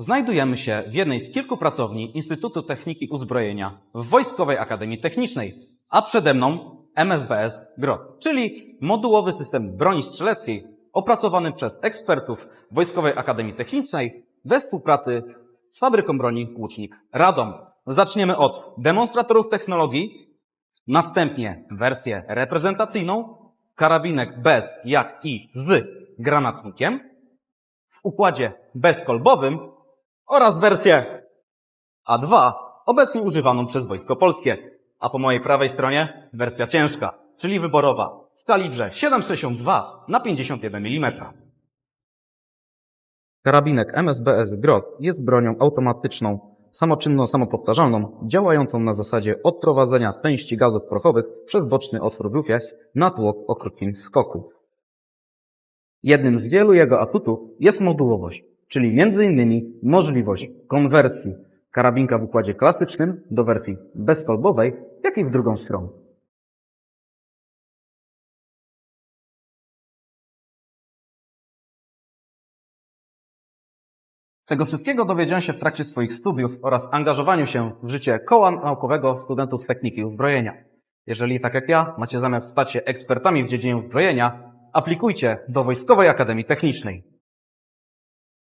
Znajdujemy się w jednej z kilku pracowni Instytutu Techniki Uzbrojenia w Wojskowej Akademii Technicznej, a przede mną MSBS GROT, czyli modułowy system broni strzeleckiej opracowany przez ekspertów Wojskowej Akademii Technicznej we współpracy z fabryką broni Łucznik Radom. Zaczniemy od demonstratorów technologii, następnie wersję reprezentacyjną, karabinek bez jak i z granatnikiem, w układzie bezkolbowym oraz wersję A2, obecnie używaną przez Wojsko Polskie. A po mojej prawej stronie wersja ciężka, czyli wyborowa, w kalibrze 7,62 na 51 mm. Karabinek MSBS GROT jest bronią automatyczną, samoczynną, samopowtarzalną, działającą na zasadzie odprowadzenia części gazów prochowych przez boczny otwór w lufie na tłok o krótkim skoku. Jednym z wielu jego atutów jest modułowość, czyli m.in. możliwość konwersji karabinka w układzie klasycznym do wersji bezkolbowej, jak i w drugą stronę. Tego wszystkiego dowiedziałem się w trakcie swoich studiów oraz angażowaniu się w życie koła naukowego studentów techniki uzbrojenia. Jeżeli tak jak ja macie zamiar stać się ekspertami w dziedzinie uzbrojenia, aplikujcie do Wojskowej Akademii Technicznej.